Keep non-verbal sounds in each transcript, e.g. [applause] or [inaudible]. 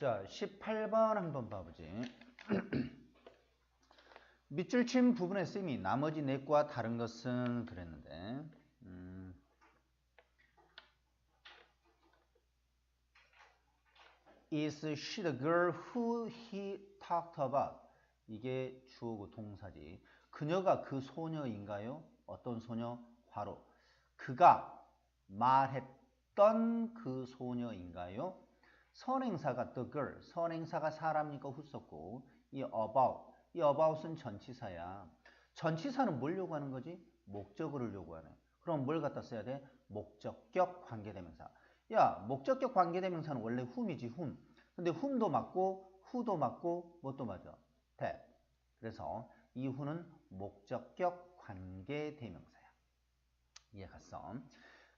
자, 18번 한번 봐보지. [clears throat] 밑줄 친 부분의 쓰임이 나머지 넷과 다른 것은 그랬는데 음, Is she the girl who he talked about? 이게 주어고 동사지. 그녀가 그 소녀인가요? 어떤 소녀? 바로 그가 말했던 그 소녀인가요? 선행사가 the girl, 선행사가 사람이니까 후썼고 이 about, 이 about은 전치사야. 전치사는 뭘 요구하는 거지? 목적어를 요구하네. 그럼 뭘 갖다 써야 돼? 목적격 관계대명사. 야, 목적격 관계대명사는 원래 whom이지, whom. 근데 whom도 맞고, who도 맞고, 뭣도 맞아? that. 그래서 이 who는 목적격 관계대명사야. 이해 갔어?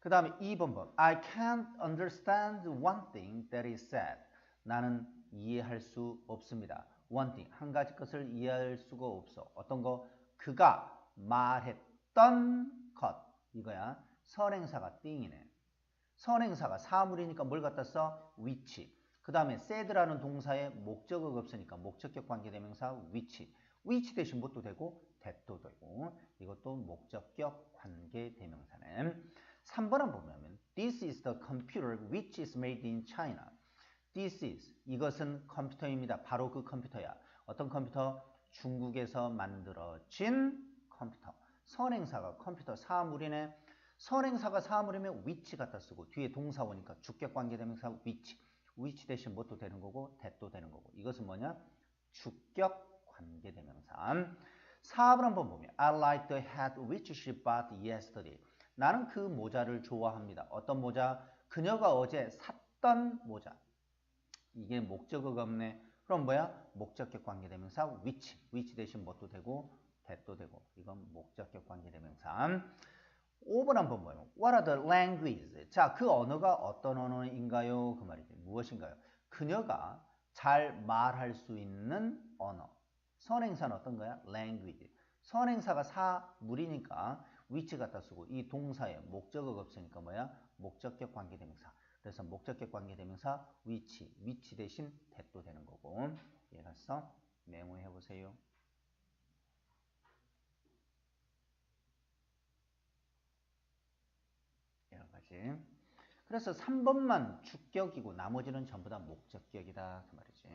그 다음에 2번 번. I can't understand one thing that is said. 나는 이해할 수 없습니다. one thing. 한 가지 것을 이해할 수가 없어. 어떤 거? 그가 말했던 것. 이거야. 선행사가 thing이네. 선행사가 사물이니까 뭘 갖다 써? which. 그 다음에 said라는 동사에 목적어가 없으니까 목적격 관계대명사 which. which 대신 뭣도 되고 that도 되고 이것도 목적격 관계대명사네. 3번 한번 보면 This is the computer which is made in China. This is 이것은 컴퓨터입니다. 바로 그 컴퓨터야. 어떤 컴퓨터? 중국에서 만들어진 컴퓨터. 선행사가 컴퓨터 사물이네. 선행사가 사물이면 which 갖다 쓰고 뒤에 동사 오니까 주격 관계대명사 which. which 대신 뭣도 되는 거고 that도 되는 거고. 이것은 뭐냐? 주격 관계대명사. 4번 한번 보면 I like the hat which she bought yesterday. 나는 그 모자를 좋아합니다. 어떤 모자? 그녀가 어제 샀던 모자. 이게 목적어가 없네. 그럼 뭐야? 목적격 관계대명사 which. which 대신 뭣도 되고 that도 되고. 이건 목적격 관계대명사. 5번 한번 보면 What are the languages? 자, 그 언어가 어떤 언어인가요? 그 말이지. 무엇인가요? 그녀가 잘 말할 수 있는 언어. 선행사는 어떤 거야? language. 선행사가 사물이니까 which 갖다 쓰고 이 동사에 목적어가 없으니까 뭐야? 목적격 관계대명사. 그래서 목적격 관계대명사 which, which 대신 that도 되는 거고. 이해갔어? 메모해 보세요. 여러 가지. 그래서 3번만 주격이고 나머지는 전부 다 목적격이다 그 말이지.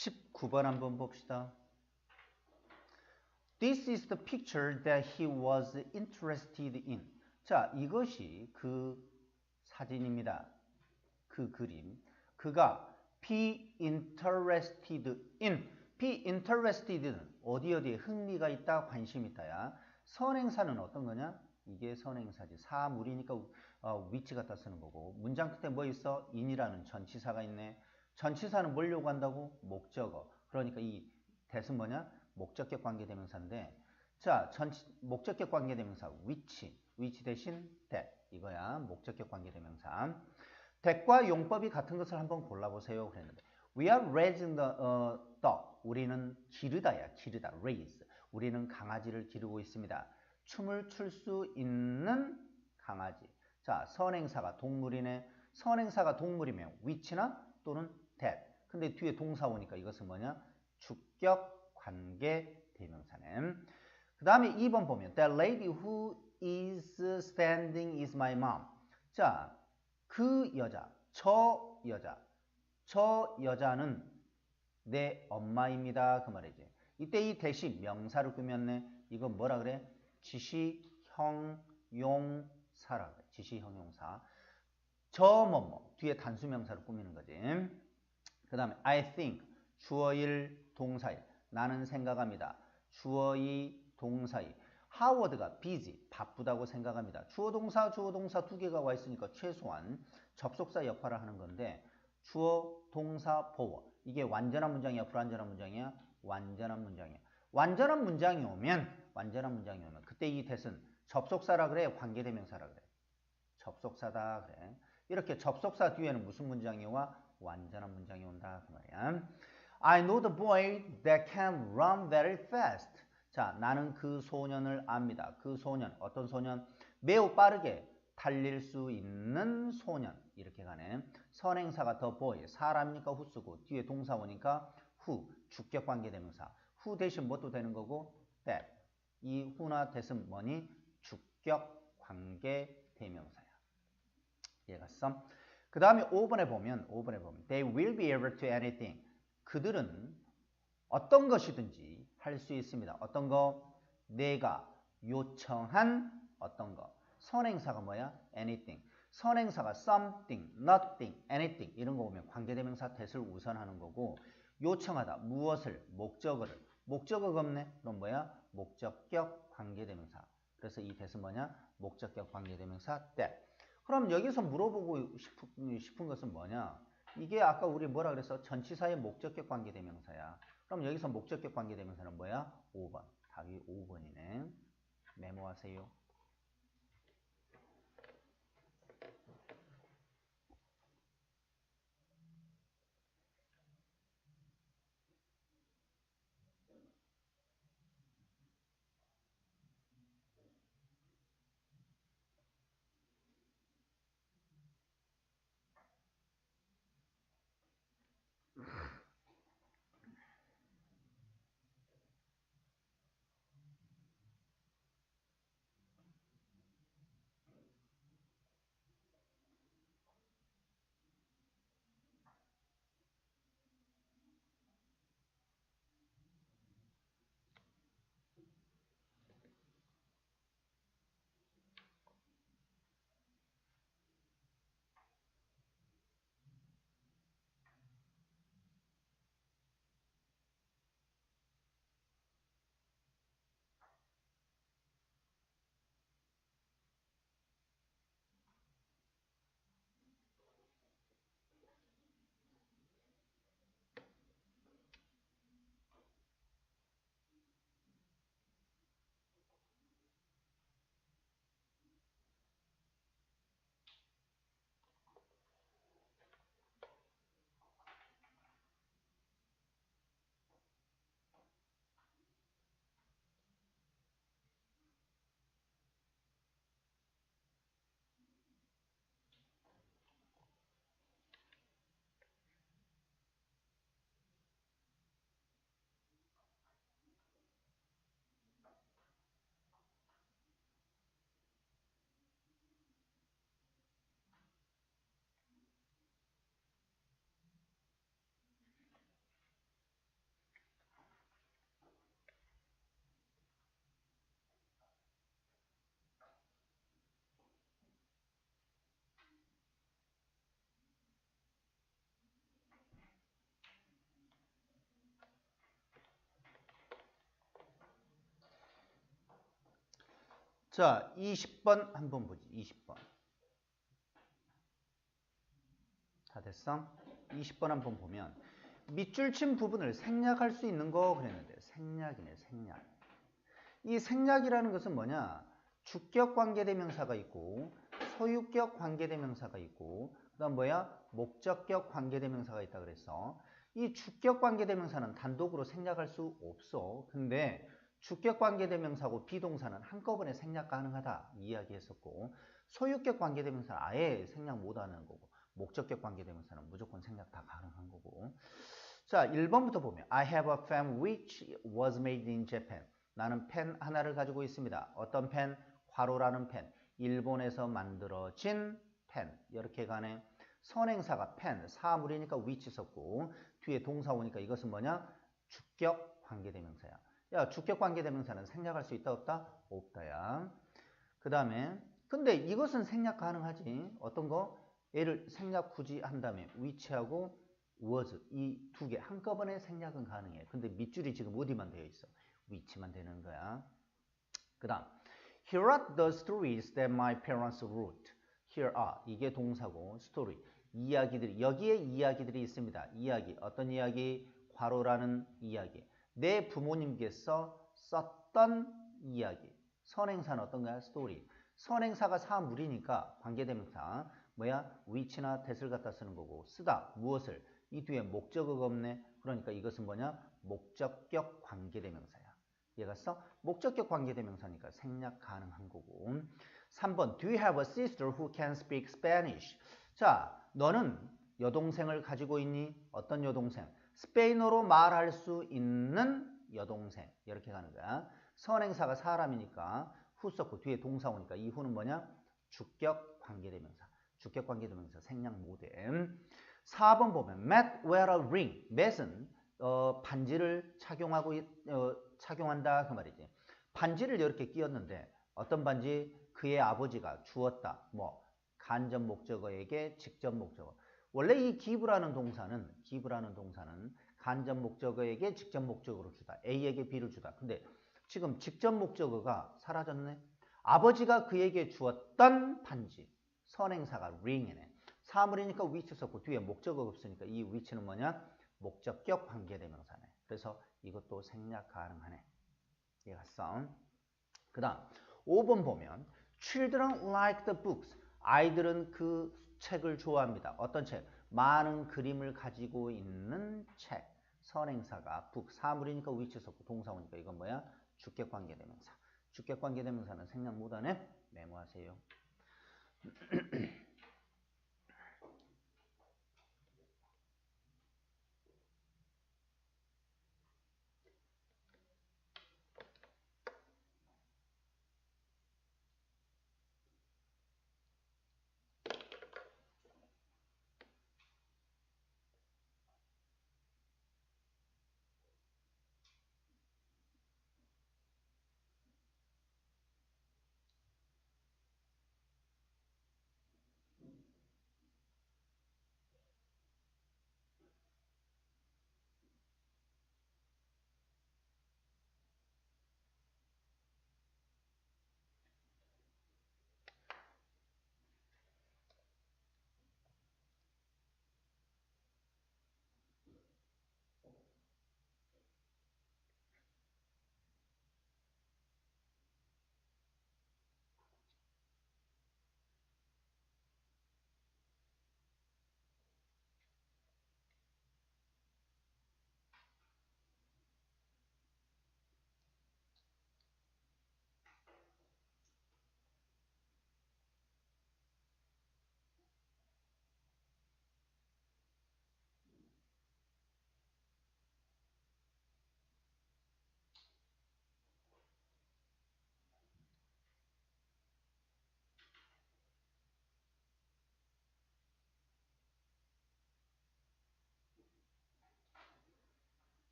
19번 한번 봅시다. This is the picture that he was interested in. 자, 이것이 그 사진입니다. 그 그림. 그가 be interested in. be interested는 어디 어디에 흥미가 있다, 관심 있다야. 선행사는 어떤 거냐? 이게 선행사지. 사물이니까 어, 위치 갖다 쓰는 거고. 문장 끝에 뭐 있어? in이라는 전치사가 있네. 전치사는 뭘 요구한다고? 목적어. 그러니까 이 대은 뭐냐? 목적격 관계대명사인데 자, 전치, 목적격 관계대명사 which, which 대신 that. 이거야. 목적격 관계대명사. 대과 용법이 같은 것을 한번 골라보세요. 그랬는데 We are raising the uh, dog. 우리는 기르다야. 기르다. raise. 우리는 강아지를 기르고 있습니다. 춤을 출 수 있는 강아지. 자, 선행사가 동물이네. 선행사가 동물이면 which나 또는 that. 근데 뒤에 동사 오니까 이것은 뭐냐? 주격 관계 대명사네. 그 다음에 2번 보면 That lady who is standing is my mom. 자, 그 여자, 저 여자, 저 여자는 내 엄마입니다. 그 말이지. 이때 이 대시 명사를 꾸몄네. 이거 뭐라 그래? 지시형용사라 그래. 지시형용사. 저 뭐뭐 뒤에 단수명사를 꾸미는 거지. 그 다음에 I think 주어일 동사일 나는 생각합니다. 주어이 동사이 하워드가 busy 바쁘다고 생각합니다. 주어 동사 주어 동사 두 개가 와 있으니까 최소한 접속사 역할을 하는 건데 주어 동사 보어 이게 완전한 문장이야 불완전한 문장이야 완전한 문장이야. 완전한 문장이 오면 완전한 문장이 오면 그때 이 대은 접속사라 그래 관계대명사라 그래. 접속사다 그래. 이렇게 접속사 뒤에는 무슨 문장이 와? 완전한 문장이 온다 그 말이야. I know the boy that can run very fast. 자, 나는 그 소년을 압니다. 그 소년, 어떤 소년? 매우 빠르게 달릴 수 있는 소년. 이렇게 가네. 선행사가 더 boy, 사람이니까 후 쓰고 뒤에 동사 오니까 후, 주격 관계 대명사. 후 대신 뭐도 되는 거고 that. 이 후나 that은 뭐니? 주격 관계 대명사야. 이해갔어? 그 다음에 5번에 보면 5번에 보면 they will be able to anything. 그들은 어떤 것이든지 할 수 있습니다. 어떤 거? 내가 요청한 어떤 거. 선행사가 뭐야? anything. 선행사가 something, nothing, anything 이런 거 보면 관계대명사 that을 우선하는 거고 요청하다 무엇을 목적어를 목적어가 없네 그럼 뭐야 목적격 관계대명사 그래서 이 that은 뭐냐 목적격 관계대명사 that 그럼 여기서 물어보고 싶은, 싶은 것은 뭐냐? 이게 아까 우리 뭐라 그랬어? 전치사의 목적격 관계대명사야. 그럼 여기서 목적격 관계대명사는 뭐야? 5번. 답이 5번이네. 메모하세요 자, 20번 한번 보지. 20번. 다 됐어? 20번 한번 보면 밑줄 친 부분을 생략할 수 있는 거 그랬는데 생략이네, 생략. 이 생략이라는 것은 뭐냐? 주격 관계 대명사가 있고 소유격 관계대명사가 있고 그다음 뭐야? 목적격 관계대명사가 있다 그랬어. 이 주격 관계대명사는 단독으로 생략할 수 없어. 근데 주격 관계대명사고 비동사는 한꺼번에 생략 가능하다 이야기했었고 소유격 관계대명사는 아예 생략 못하는 거고 목적격 관계대명사는 무조건 생략 다 가능한 거고 자 1번부터 보면 I have a pen which was made in Japan 나는 펜 하나를 가지고 있습니다. 어떤 펜? 괄호라는 펜. 일본에서 만들어진 펜. 이렇게 가네. 선행사가 펜, 사물이니까 which 썼고 뒤에 동사 오니까 이것은 뭐냐? 주격 관계대명사야. 야, 주격 관계대명사는 생략할 수 있다 없다? 없다야. 그 다음에 근데 이것은 생략 가능하지. 어떤 거? 얘를 생략 굳이 한다면 which하고 was 이 두 개 한꺼번에 생략은 가능해. 근데 밑줄이 지금 어디만 되어 있어? which만 되는 거야. 그 다음 Here are the stories that my parents wrote. Here are 이게 동사고 story 이야기들이 여기에 이야기들이 있습니다. 이야기 어떤 이야기? 괄호라는 이야기. 내 부모님께서 썼던 이야기. 선행사는 어떤 거야? story. 선행사가 사물이니까 관계대명사 뭐야? which나 that을 갖다 쓰는 거고 쓰다 무엇을 이 뒤에 목적어가 없네. 그러니까 이것은 뭐냐? 목적격 관계대명사야. 얘가 써? 목적격 관계대명사니까 생략 가능한 거고 3번 Do you have a sister who can speak Spanish? 자, 너는 여동생을 가지고 있니? 어떤 여동생? 스페인어로 말할 수 있는 여동생 이렇게 가는 거야. 선행사가 사람이니까 후 썼고 뒤에 동사 오니까 이 후는 뭐냐? 주격 관계대명사. 주격 관계대명사 생략 모뎀. 4번 보면 Matt wear a ring. Matt은 어, 반지를 착용하고 어, 착용한다 그 말이지. 반지를 이렇게 끼웠는데 어떤 반지? 그의 아버지가 주었다. 뭐 간접 목적어에게 직접 목적어. 원래 이 give라는 동사는 give라는 동사는 간접 목적어에게 직접 목적어로 주다. A에게 B를 주다. 근데 지금 직접 목적어가 사라졌네. 아버지가 그에게 주었던 반지. 선행사가 ring이네. 사물이니까 which 썼고 뒤에 목적어가 없으니까 이 which는 뭐냐? 목적격 관계대명사네. 그래서 이것도 생략 가능하네. 써. 그 다음 5번 보면 Children like the books. 아이들은 그 책을 좋아합니다. 어떤 책? 많은 그림을 가지고 있는 책. 선행사가 북 사물이니까 which 썼고 동사 오니까 이건 뭐야? 주격 관계대명사. 주격 관계대명사는 생략 못하네. 메모하세요. [clears throat]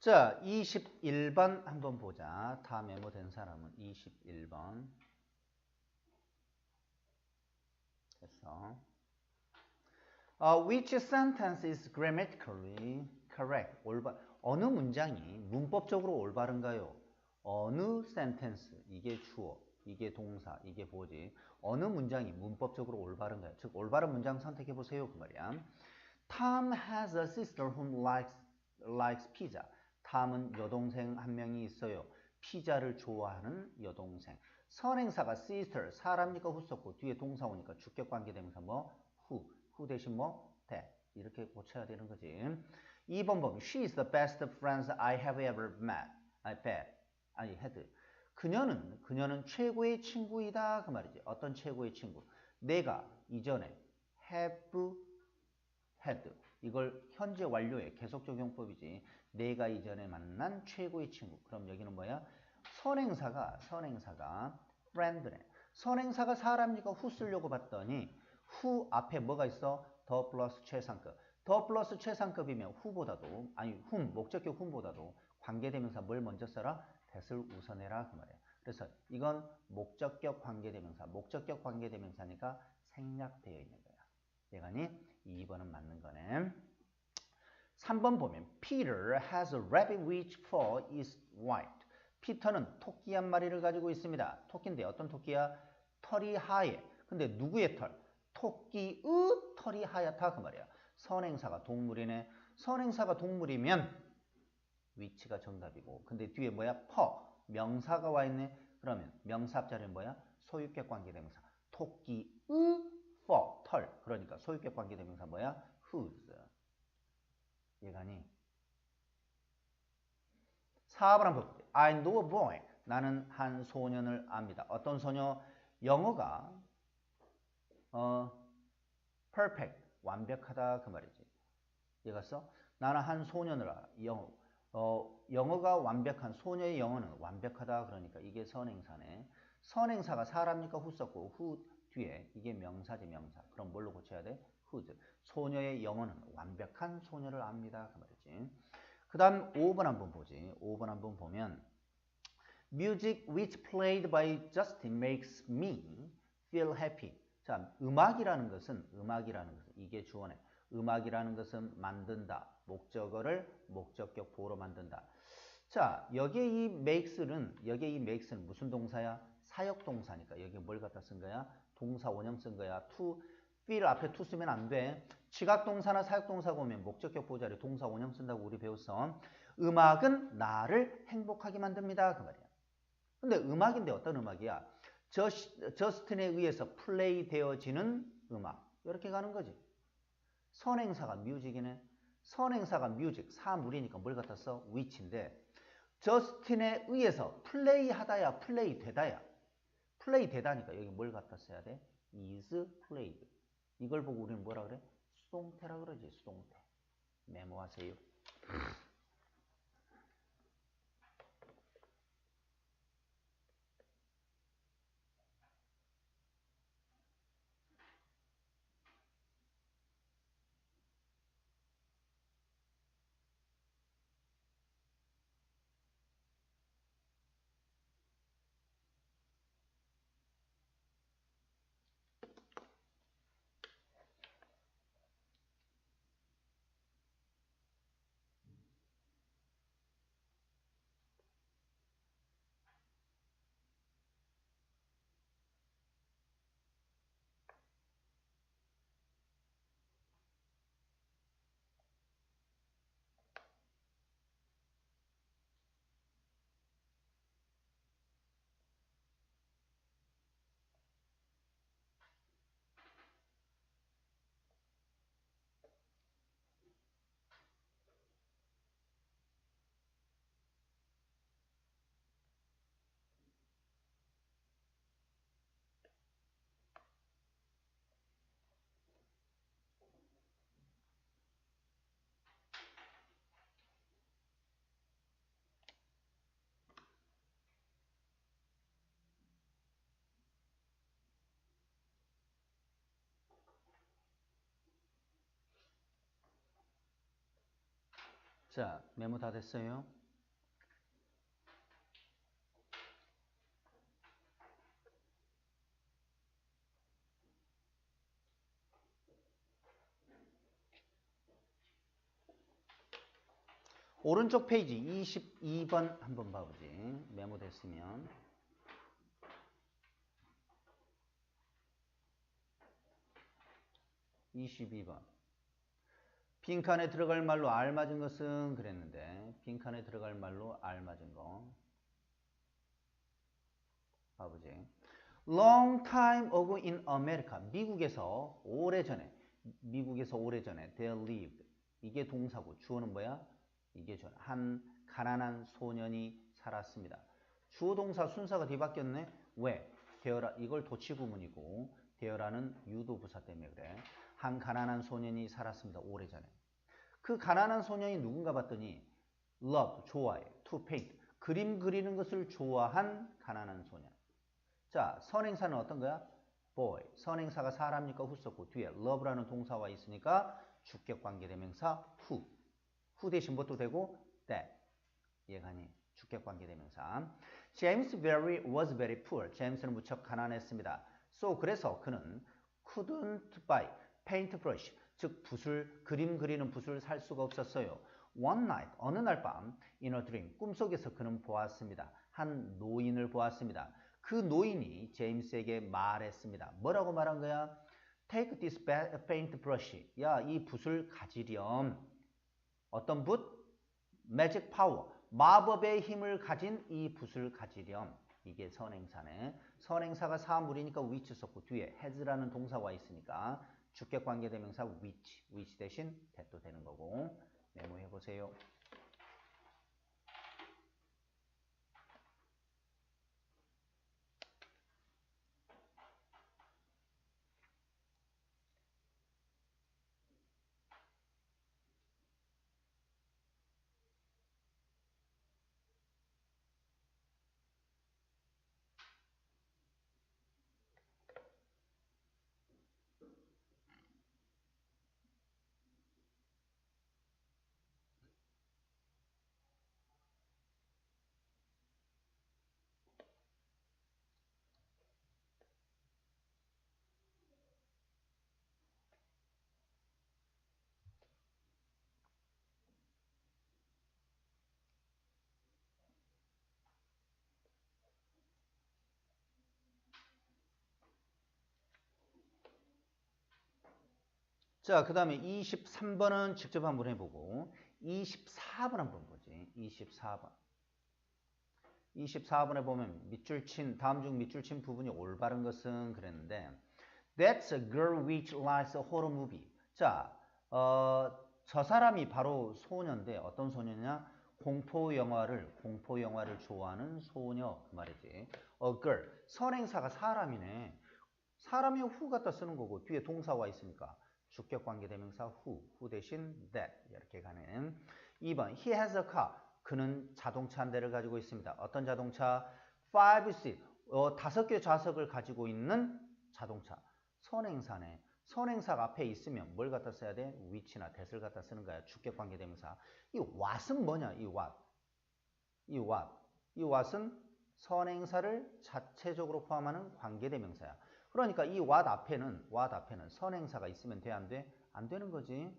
자, 21번 한번 보자. 다 메모된 사람은 21번. 됐어. Uh, which sentence is grammatically correct? 올바, 어느 문장이 문법적으로 올바른가요? 어느 sentence, 이게 주어, 이게 동사, 이게 보지. 어느 문장이 문법적으로 올바른가요? 즉, 올바른 문장 선택해 보세요. 그 말이야. Tom has a sister who likes, likes pizza. 다음은 여동생 한 명이 있어요. 피자를 좋아하는 여동생. 선행사가 sister, 사람니까 후 썼고 뒤에 동사 오니까 주격관계 대명사 뭐 who, who 대신 뭐 that 이렇게 고쳐야 되는 거지. 2번 보면 she is the best friend I have ever met. I bet. 아니 had. 그녀는 그녀는 최고의 친구이다 그 말이지. 어떤 최고의 친구? 내가 이전에 have had 이걸 현재 완료의 계속 적용법이지. 내가 이전에 만난 최고의 친구. 그럼 여기는 뭐야? 선행사가 선행사가 friend네. 선행사가 사람이니까 후 쓰려고 봤더니 후 앞에 뭐가 있어? 더 플러스 최상급. 더 플러스 최상급이면 후보다도 아니 훔 목적격 훔보다도 관계대명사 뭘 먼저 써라? that을 우선해라 그 말이야. 그래서 이건 목적격 관계대명사, 목적격 관계대명사니까 생략되어 있는 거야. 얘가니 2번은 맞는 거네. 3번 보면 Peter has a rabbit which fur is white. 피터는 토끼 한 마리를 가지고 있습니다. 토끼인데 어떤 토끼야? 털이 하얘. 근데 누구의 털? 토끼의 털이 하얗다 그 말이야. 선행사가 동물이네. 선행사가 동물이면 위치가 정답이고 근데 뒤에 뭐야? 퍼. 명사가 와 있네. 그러면 명사 앞자리는 뭐야? 소유격 관계대명사. 토끼의 퍼, 털. 그러니까 소유격 관계대명사 뭐야? whose. 얘가니 4번 한번 볼게요. I know a boy. 나는 한 소년을 압니다. 어떤 소녀? 영어가 어 perfect, 완벽하다 그 말이지. 써? 나는 한 소년을 알아. 영어. 어, 영어가 완벽한 소녀의 영어는 완벽하다 그러니까 이게 선행사네. 선행사가 사람니까 후 썼고 후 뒤에 이게 명사지 명사. 그럼 뭘로 고쳐야 돼? Whose. 소녀의 영어는 완벽한 소녀를 압니다 그 말이지. 그 다음 5번 한번 보지. 5번 한번 보면 Music which played by Justin makes me feel happy. 자, 음악이라는 것은 음악이라는 것은 이게 주어네. 음악이라는 것은 만든다. 목적어를 목적격 보로 만든다. 자, 여기에 이 makes는 여기에 이 makes는 무슨 동사야? 사역 동사니까 여기 뭘 갖다 쓴 거야? 동사 원형 쓴 거야. to feel 앞에 to 쓰면 안 돼. 지각 동사나 사역 동사가 오면 목적격 보자리 동사 원형 쓴다고 우리 배웠어. 음악은 나를 행복하게 만듭니다. 그 말이야. 근데 음악인데 어떤 음악이야? 저시, 저스틴에 의해서 플레이 되어지는 음악. 이렇게 가는 거지. 선행사가 뮤직이네. 선행사가 뮤직, 사물이니까 뭘 써? 위치인데 저스틴에 의해서 플레이 하다야, 플레이 되다야. 플레이 되다니까 여기 뭘 써야 돼? is played. 이걸 보고 우리는 뭐라 그래? 수동태라 그러지, 수동태. 메모하세요. 자, 메모 다 됐어요? 오른쪽 페이지 22번 한번 봐보지. 메모 됐으면. 22번. 빈칸에 들어갈 말로 알맞은 것은 그랬는데 빈칸에 들어갈 말로 알맞은 거 봐보지. Long time ago in America. 미국에서 오래전에 미국에서 오래전에 they lived. 이게 동사고 주어는 뭐야? 이게 전. 한 가난한 소년이 살았습니다. 주어 동사 순서가 뒤바뀌었네. 왜? 되어라 이걸 도치 구문이고 되어라는 유도 부사 때문에 그래. 한 가난한 소년이 살았습니다. 오래전에. 그 가난한 소년이 누군가 봤더니 love, 좋아해. to paint, 그림 그리는 것을 좋아한 가난한 소년. 자, 선행사는 어떤 거야? boy. 선행사가 사람니까 후썼고 뒤에 love라는 동사와 있으니까 주격 관계 대명사 who. who 대신 뭐도 되고 that. 예가니 주격 관계 대명사. James very was very poor. 제임스는 무척 가난했습니다. So 그래서 그는 couldn't buy paintbrush. 즉 붓을 그림 그리는 붓을 살 수가 없었어요. One night 어느 날 밤 in a dream 꿈속에서 그는 보았습니다. 한 노인을 보았습니다. 그 노인이 제임스에게 말했습니다. 뭐라고 말한 거야? Take this paintbrush. 야, 이 붓을 가지렴. 어떤 붓? Magic power. 마법의 힘을 가진 이 붓을 가지렴. 이게 선행사네. 선행사가 사물이니까 which 썼고 뒤에 has라는 동사와 있으니까 주격 관계대명사 which, which 대신 that도 되는 거고 메모해 보세요. 자, 그 다음에 23번은 직접 한번 해보고 24번 한번 보지. 24번. 24번에 보면 밑줄 친, 다음 중 밑줄 친 부분이 올바른 것은 그랬는데 That's a girl which likes a horror movie. 자, 어, 저 사람이 바로 소녀인데 어떤 소녀냐? 공포 영화를 공포 영화를 좋아하는 소녀 그 말이지. A girl. 선행사가 사람이네. 사람이 후 갖다 쓰는 거고 뒤에 동사와 있으니까 주격 관계 대명사 who, who 대신 that 이렇게 가는 2번 he has a car 그는 자동차 한 대를 가지고 있습니다. 어떤 자동차? five seat 어, 다섯 개 좌석을 가지고 있는 자동차 선행사네. 선행사가 앞에 있으면 뭘 갖다 써야 돼? which나 that을 갖다 쓰는 거야. 주격 관계 대명사. 이 what은 뭐냐? 이 what. 이 what. 이 what은 선행사를 자체적으로 포함하는 관계 대명사야. 그러니까 이 what 앞에는 what 앞에는 선행사가 있으면 돼 안 돼? 안 되는 거지.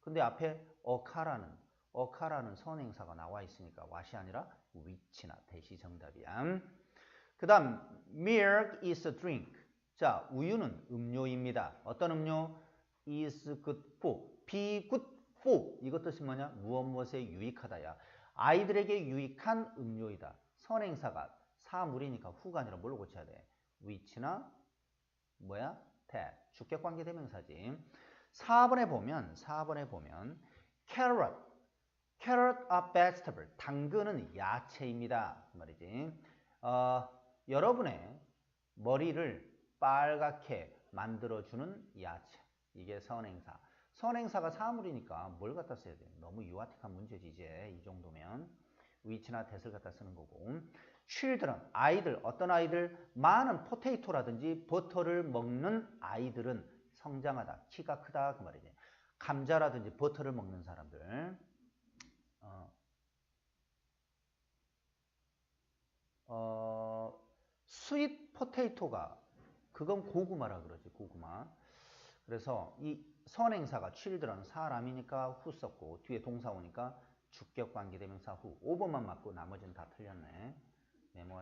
근데 앞에 어카라는 어카라는 선행사가 나와 있으니까 what이 아니라 which나 대시 정답이야. 그 다음 milk is a drink. 자, 우유는 음료입니다. 어떤 음료? is good for, be good for. 이것 뜻이 뭐냐? 무엇 무엇에 유익하다야. 아이들에게 유익한 음료이다. 선행사가 사물이니까 후가 아니라 뭘로 고쳐야 돼? which나 뭐야? that. 주격 관계 대명사지. 4번에 보면 4번에 보면 carrot. carrot are vegetable. 당근은 야채입니다. 그 말이지. 어, 여러분의 머리를 빨갛게 만들어주는 야채. 이게 선행사. 선행사가 사물이니까 뭘 갖다 써야 돼? 너무 유아틱한 문제지 이제 이 정도면. 위치나 대을 갖다 쓰는 거고. Children, 아이들, 어떤 아이들? 많은 포테이토라든지 버터를 먹는 아이들은 성장하다, 키가 크다 그 말이지. 감자라든지 버터를 먹는 사람들. 어, 어, 스윗 포테이토가 그건 고구마라 그러지 고구마. 그래서 이 선행사가 children 사람이니까 후 썼고 뒤에 동사 오니까 주격 관계대명사 후 5번만 맞고 나머지는 다 틀렸네. 메모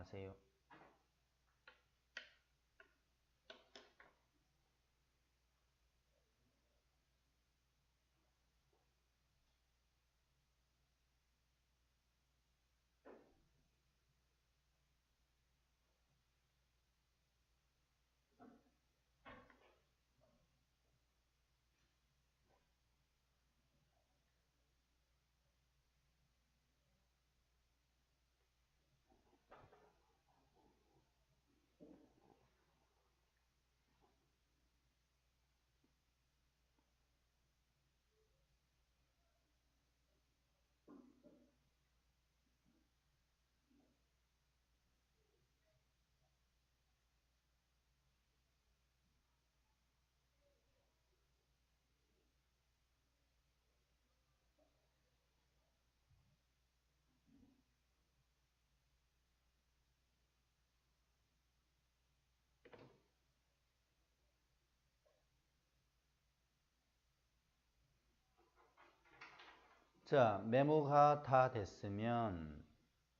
자, 메모가 다 됐으면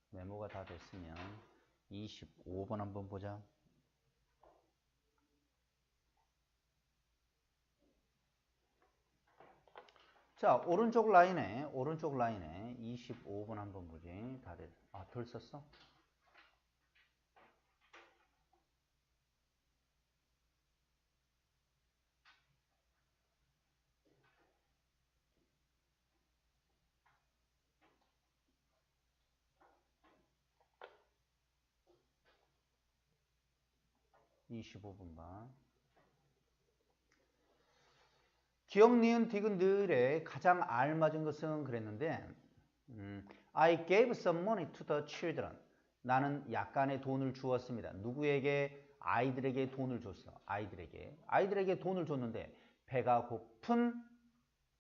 메모가 다 됐으면 25번 한번 보자. 자, 오른쪽 라인에 오른쪽 라인에 25번 한번 보지. 다 됐. 아, 덜 썼어? 이십오 분 반. 기억, 니은, 디귿, 늘에 가장 알맞은 것은 그랬는데 음, I gave some money to the children. 나는 약간의 돈을 주었습니다. 누구에게? 아이들에게 돈을 줬어. 아이들에게. 아이들에게 돈을 줬는데 배가 고픈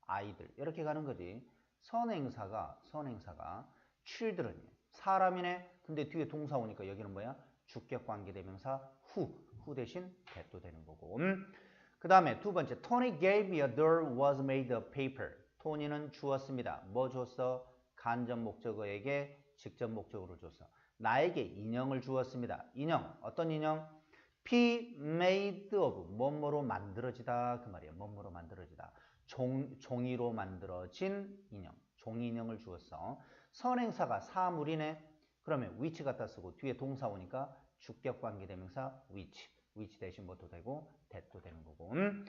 아이들. 이렇게 가는 거지. 선행사가 선행사가 children이야. 사람이네. 근데 뒤에 동사 오니까 여기는 뭐야? 주격 관계 대명사 후. 후 대신 that도 되는 거고. 음. 그 다음에 두 번째, Tony gave me a doll was made of paper. 토니는 주었습니다. 뭐 줬어? 간접 목적어에게 직접 목적어를 줬어. 나에게 인형을 주었습니다. 인형, 어떤 인형? P made of, 뭐뭐로 만들어지다 그 말이에요. 뭐뭐로 만들어지다. 종, 종이로 만들어진 인형, 종이 인형을 주었어. 선행사가 사물이네. 그러면 which 갖다 쓰고 뒤에 동사 오니까 주격 관계 대명사 which. which 대신 뭐도 되고 that도 되는 거고. 음?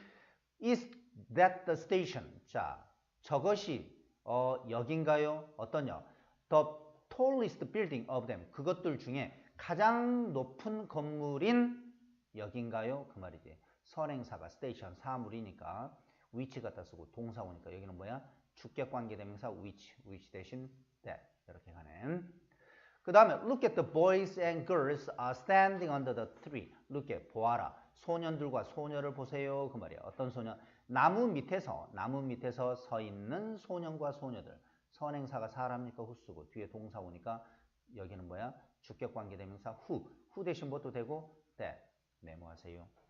Is that the station? 자, 저것이 어, 여긴가요? 어떠냐? The tallest building of them. 그것들 중에 가장 높은 건물인 여긴가요? 그 말이지. 선행사가 station 사물이니까 which 갖다 쓰고 동사 오니까 여기는 뭐야? 주격 관계 대명사 which, which 대신 that 이렇게 가네. 그 다음에 look at the boys and girls are standing under the tree. look at 보아라. 소년들과 소녀를 보세요. 그 말이야. 어떤 소년? 나무 밑에서 나무 밑에서 서 있는 소년과 소녀들. 선행사가 사람이니까 후 쓰고 뒤에 동사 오니까 여기는 뭐야? 주격 관계 대명사 후. 후 대신 뭐도 되고 that. 메모하세요.